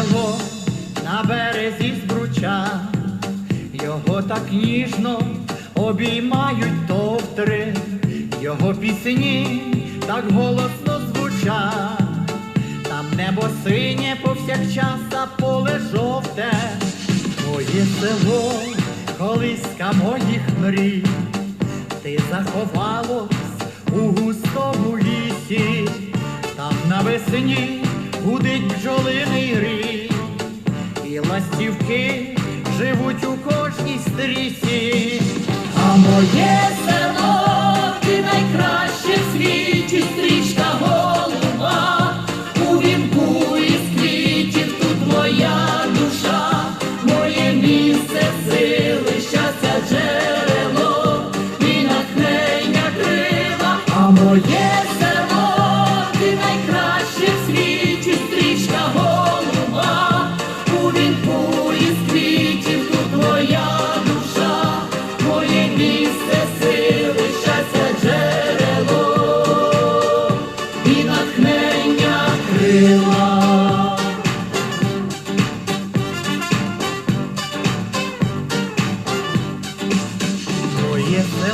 джерело на березі збруча, його так ніжно обіймають товтри, його пісні так голосно звучать, там небо синє повсякчас а поле жовте, твоє село, колиска моїх мрій, ти заховалось у густому лісі, там навесні. Гудить бджолиний рік і ластівки живуть у кожній стрісі. А моє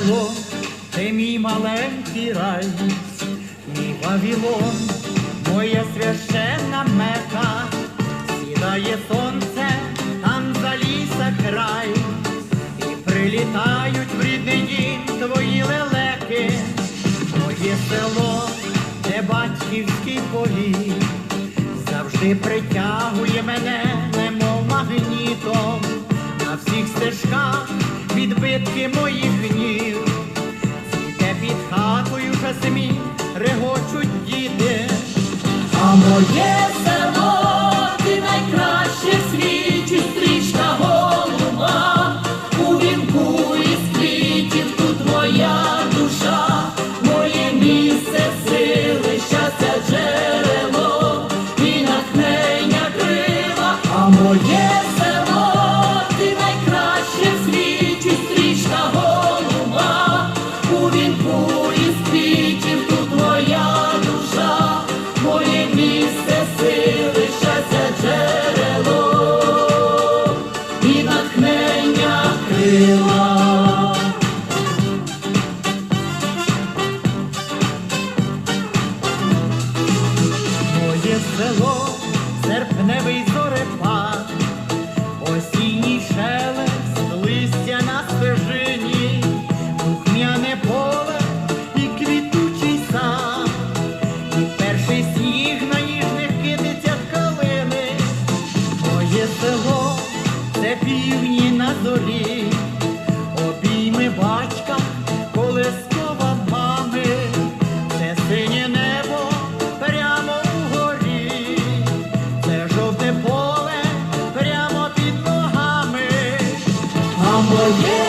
село, це мій маленький рай, мій Вавилон, моя священна мека, сідає сонце, там за ліса край, і прилітають в рідний твої лелеки, моє село, де батьківський повіт, завжди притягує мене, немов магнітом, на всіх стежках відбитки моїх під хатою регочуть діти. А моє Моє село, серпневий зорепад, осінній шелест, листя на стежині, духмяне поле і квітучий сад, і перший сніг на ніжних китицях калини. Моє село, це півні на зорі, жовте